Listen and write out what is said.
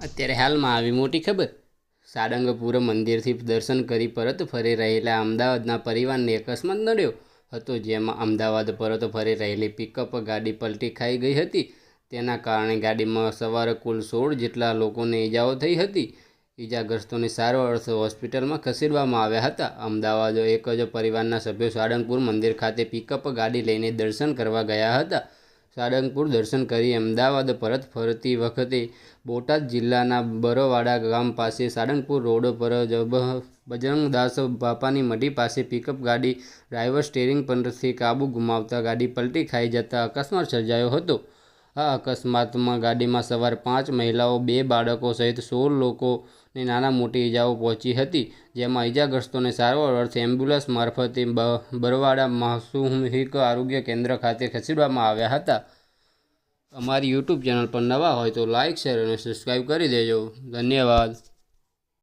અત્યારે હાલમાં આવી મોટી ખબર. સાડંગપુર મંદિરથી દર્શન કરી પરત ફરી રહેલા અમદાવાદના પરિવારને અકસ્માત નડ્યો હતો, જેમાં અમદાવાદ પરત ફરી રહેલી પિકઅપ ગાડી પલટી ખાઈ ગઈ હતી. તેના કારણે ગાડીમાં સવાર કુલ સોળ જેટલા લોકોને ઈજાઓ થઈ હતી. ઈજાગ્રસ્તોને સારવાર અર્થ હોસ્પિટલમાં ખસેડવામાં આવ્યા હતા. અમદાવાદ એક જ પરિવારના સભ્યો સાળંગપુર મંદિર ખાતે પિકઅપ ગાડી લઈને દર્શન કરવા ગયા હતા. સાળંગપુર દર્શન કરી અમદાવાદ પરત ફરતી વખતે બોટાદ જિલ્લાના બરોવાડા ગામ પાસે સાળંગપુર રોડ પર બજરંગદાસ બાપાની મઢી પાસે પિકઅપ ગાડી ડ્રાઈવર સ્ટેરિંગ પરથી કાબુ ગુમાવતા ગાડી પલટી ખાઈ જતા અકસ્માત સર્જાયો હતો. આ અકસ્માતમાં ગાડીમાં સવાર પાંચ મહિલાઓ, બે બાળકો સહિત સોળ લોકોને નાના મોટી ઈજાઓ પહોંચી હતી, જેમાં ઈજાગ્રસ્તોને સારવાર અર્થે એમ્બ્યુલન્સ મારફતે બરવાડા માસુહિક આરોગ્ય કેન્દ્ર ખાતે ખસેડવામાં આવ્યા હતા. અમારી યુટ્યુબ ચેનલ પર નવા હોય તો લાઇક શેર અને સબસ્ક્રાઈબ કરી દેજો. ધન્યવાદ.